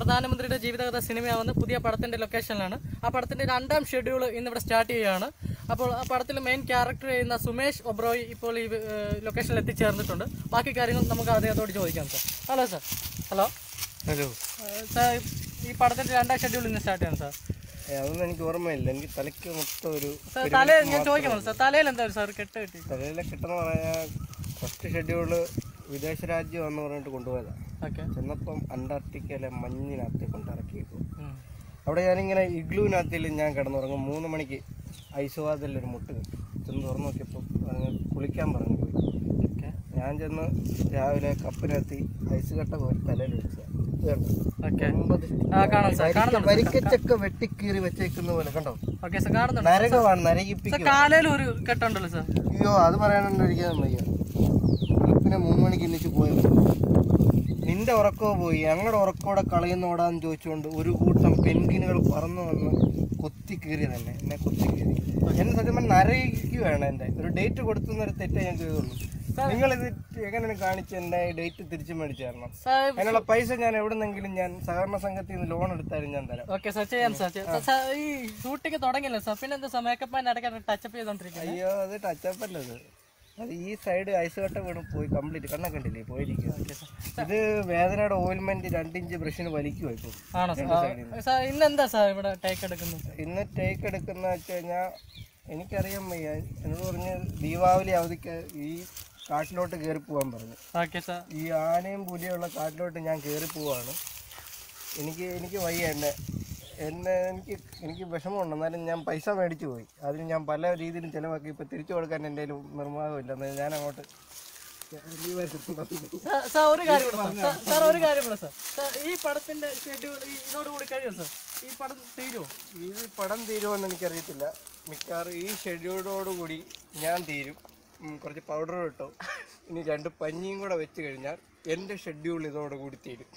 പ്രധാനമന്ത്രിയുടെ ജീവിതകഥ സിനിമയാവുന്ന പുതിയ പടത്തിന്റെ ലൊക്കേഷനിലാണ്. ആ പടത്തിന്റെ രണ്ടാം ഷെഡ്യൂൾ ഇന്നിവിടെ സ്റ്റാർട്ട് ചെയ്യുകയാണ്. അപ്പോൾ ആ പടത്തിൽ മെയിൻ ക്യാരക്ടർ ചെയ്യുന്ന സുമേഷ് ഒബ്രോയ് ഇപ്പോൾ ഈ ലൊക്കേഷനിൽ എത്തിച്ചേർന്നിട്ടുണ്ട്. ബാക്കി കാര്യങ്ങൾ നമുക്ക് അദ്ദേഹത്തോട് ചോദിക്കാം sir hello sir hello hello sir ഈ പടത്തിന്റെ രണ്ടാം ഷെഡ്യൂൾ ഇന്ന് സ്റ്റാർട്ട് ചെയ്യണം സാർ അതൊന്നും എനിക്ക് ഓർമ്മയില്ല. എനിക്ക് തലയ്ക്ക് മൊത്തം ഒരു തലയിൽ ഞാൻ ചോദിക്കണം സാർ തലയിൽ എന്താ സാർ കെട്ട് കിട്ടി തലയിലെ കെട്ടെന്ന് പറയാ ഫസ്റ്റ് ഷെഡ്യൂൾ വിദേശ രാജ്യം എന്ന് പറഞ്ഞിട്ട് കൊണ്ടുപോയതാണ് ഓക്കെ. ചെന്നപ്പം അന്റാർട്ടിക്കയിലെ മഞ്ഞിനകത്ത് കൊണ്ടിറക്കിയിട്ടു അവിടെ ഞാനിങ്ങനെ ഇഗ്ലൂവിനകത്തിൽ ഞാൻ കിടന്നുറങ്ങും. മൂന്ന് മണിക്ക് ഐസുവാദിൽ ഒരു മുട്ട് കിട്ടി ചെന്ന് തുറന്നു നോക്കിയപ്പോൾ പറഞ്ഞ് കുളിക്കാൻ പറഞ്ഞു പോയി. ഓക്കെ. ഞാൻ ചെന്ന് രാവിലെ കപ്പിനെത്തി ഐസ് കട്ട കോരി തലയിൽ വെച്ച ഓക്കെ. ആ കാണാം സാർ. കാണുന്നുണ്ട് വരിക്കച്ചക്ക വെട്ടിക്കീറി വെച്ചേക്കുന്ന പോലെ കണ്ടോ? നരകമാണ് സാർ അയ്യോ അത് പറയാനൊന്നും വയ്യ. എണ്ണിച്ച് പോയത് നിന്റെ ഉറക്കോ പോയി. ഞങ്ങളുടെ ഉറക്കോടെ കളയുന്നോടാന്ന് ചോദിച്ചുകൊണ്ട് ഒരു കൂട്ടം പെൻഗിനുകൾ പറന്നു വന്ന് കൊത്തി കീറി തന്നെ എന്നെ കൊത്തി കീറി. എന്നെ സത്യം പറഞ്ഞാൽ നരകിക്കുകയാണ് എന്റെ ഒരു ഡേറ്റ് കൊടുത്തുന്നൊരു തെറ്റേ ഞാൻ ചെയ്തുള്ളൂ. ഇത് എങ്ങനെയാണ് കാണിച്ച് എന്റെ ഡേറ്റ് തിരിച്ചു മേടിച്ചു തരണം. അതിനുള്ള പൈസ ഞാൻ എവിടെന്നെങ്കിലും ഞാൻ സഹകരണ സംഘത്തിൽ നിന്ന് ലോൺ എടുത്താലും ഞാൻ തരാം. Okay sir. ചെയ്യാം സർ. ഈ ഷൂട്ടിങ് തുടങ്ങിയല്ലോ സഫിൻ പിന്നെ എന്താ ഇടയ്ക്ക് ടച്ചപ്പ് ചെയ്തോണ്ടിരിക്കുന്നത് അയ്യോ അത് ടച്ചപ്പ് അല്ലത് അത് ഈ സൈഡ് ഐസ് കട്ട വീണ് പോയി കംപ്ലീറ്റ് കണ്ണൊക്കെ ഉണ്ടല്ലേ പോയിരിക്കും ഇത് വേദനയുടെ ഓയിൽമെന്റ് രണ്ടിഞ്ച് ബ്രഷിന് വലിക്കുമോ ഇപ്പോൾ ആണോ സാർ സാർ ഇന്ന് എന്താ സാർ ഇവിടെ ടേക്ക് എടുക്കുന്നത്? ഇന്ന് ടേക്ക് എടുക്കുന്ന വെച്ച് കഴിഞ്ഞാൽ എനിക്കറിയാൻ വയ്യ. എന്നോട് പറഞ്ഞ് ദീപാവലി അവധിക്ക് ഈ കാട്ടിലോട്ട് കയറി പോവാൻ പറഞ്ഞു. ഈ ആനയും പുലിയുള്ള കാട്ടിലോട്ട് ഞാൻ കയറി പോവാണ്. എനിക്ക് എനിക്ക് വയ്യ എന്നെ. എന്നെ എനിക്ക് എനിക്ക് വിഷമമുണ്ട്. എന്നാലും ഞാൻ പൈസ മേടിച്ചു പോയി. അതിന് ഞാൻ പല രീതിയിലും ചിലവാക്കി. ഇപ്പം തിരിച്ചു കൊടുക്കാൻ എന്റെ കയ്യിൽ നിർമ്മാണമില്ല എന്നാൽ ഞാൻ അങ്ങോട്ട് സാർ- ഒരു കാര്യം കൂടെ സാർ. സാർ സാർ ഒരു കാര്യം കൂടെ സാർ. സാർ ഈ പടത്തിന്റെ ഷെഡ്യൂൾ ഇതോടുകൂടി കഴിയും സാർ? ഈ പടം തീരുമോ ഈ പടം തീരുമെന്ന് എനിക്കറിയത്തില്ല. മിക്കവാറും ഈ ഷെഡ്യൂളോടുകൂടി ഞാൻ തീരും. കുറച്ച് പൗഡർ ഇട്ടോ. ഇനി രണ്ട് പഞ്ഞിയും കൂടെ വെച്ച് കഴിഞ്ഞാൽ എന്റെ ഷെഡ്യൂൾ ഇതോടുകൂടി തീരും.